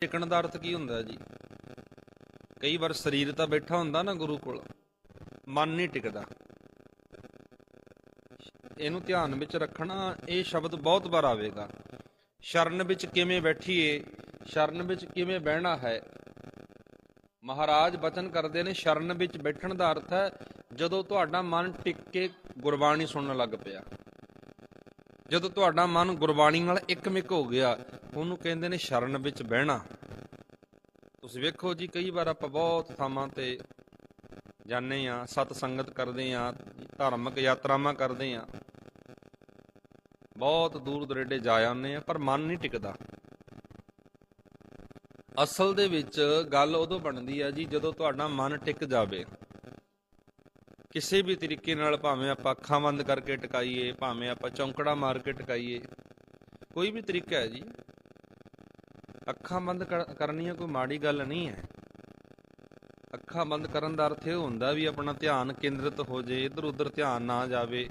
ਟਿਕਣ ਦਾ ਅਰਥ ਕੀ ਹੁੰਦਾ ਜੀ? ਕਈ ਵਾਰ ਸਰੀਰ ਤਾਂ ਬੈਠਾ ਹੁੰਦਾ ਨਾ ਗੁਰੂ ਕੋਲ, ਮਨ ਨਹੀਂ ਟਿਕਦਾ। ਇਹਨੂੰ ਧਿਆਨ ਵਿੱਚ ਰੱਖਣਾ, ਇਹ ਸ਼ਬਦ ਬਹੁਤ ਵਾਰ ਆਵੇਗਾ। ਸ਼ਰਨ ਵਿੱਚ ਕਿਵੇਂ ਬੈਠੀਏ, ਸ਼ਰਨ ਵਿੱਚ ਕਿਵੇਂ ਬਹਿਣਾ ਹੈ? ਮਹਾਰਾਜ ਬਚਨ ਕਰਦੇ ਨੇ, ਸ਼ਰਨ ਵਿੱਚ ਬੈਠਣ ਦਾ ਅਰਥ ਹੈ ਜਦੋਂ ਤੁਹਾਡਾ ਮਨ ਟਿਕ ਕੇ ਗੁਰਬਾਣੀ ਸੁਣਨ ਲੱਗ ਪਿਆ। ਜਦੋਂ ਤੁਹਾਡਾ ਮਨ ਗੁਰਬਾਣੀ ਨਾਲ ਇੱਕਮਿਕ ਹੋ ਗਿਆ, ਉਹਨੂੰ ਕਹਿੰਦੇ ਨੇ ਸ਼ਰਨ ਵਿੱਚ ਬਹਿਣਾ। ਤੁਸੀਂ ਵੇਖੋ ਜੀ, ਕਈ ਵਾਰ ਆਪਾਂ ਬਹੁਤ ਥਾਵਾਂ ਤੇ ਜਾਂਦੇ ਆ ਸਤ ਸੰਗਤ ਕਰਦੇ ਆ ਧਾਰਮਿਕ ਯਾਤਰਾਵਾਂ ਕਰਦੇ ਆ ਬਹੁਤ ਦੂਰ ਦਰੇਡੇ ਜਾ ਆਉਂਦੇ ਆ ਪਰ ਮਨ ਨਹੀਂ ਟਿਕਦਾ। ਅਸਲ ਦੇ ਵਿੱਚ ਗੱਲ ਉਦੋਂ ਬਣਦੀ ਆ ਜੀ, ਜਦੋਂ ਤੁਹਾਡਾ ਮਨ ਟਿਕ ਜਾਵੇ। ਕਿਸੇ ਵੀ ਤਰੀਕੇ ਨਾਲ ਭਾਵੇਂ ਆਪਾਂ ਅੱਖਾਂ ਬੰਦ ਕਰਕੇ ਟਿਕਾਈਏ, ਭਾਵੇਂ ਆਪਾਂ ਚੌਂਕੜਾ ਮਾਰ ਕੇ ਟਿਕਾਈਏ, ਕੋਈ ਵੀ ਤਰੀਕਾ ਹੈ ਜੀ। ਅੱਖਾਂ ਬੰਦ ਕਰ- ਕਰਨੀਆਂ ਕੋਈ ਮਾੜੀ ਗੱਲ ਨਹੀਂ ਹੈ। ਅੱਖਾਂ ਬੰਦ ਕਰਨ ਦਾ ਅਰਥ ਇਹ ਹੁੰਦਾ ਵੀ ਆਪਣਾ ਧਿਆਨ ਕੇਂਦਰਿਤ ਹੋ ਜੇ ਇੱਧਰ ਉੱਧਰ ਧਿਆਨ ਨਾ ਜਾਵੇ।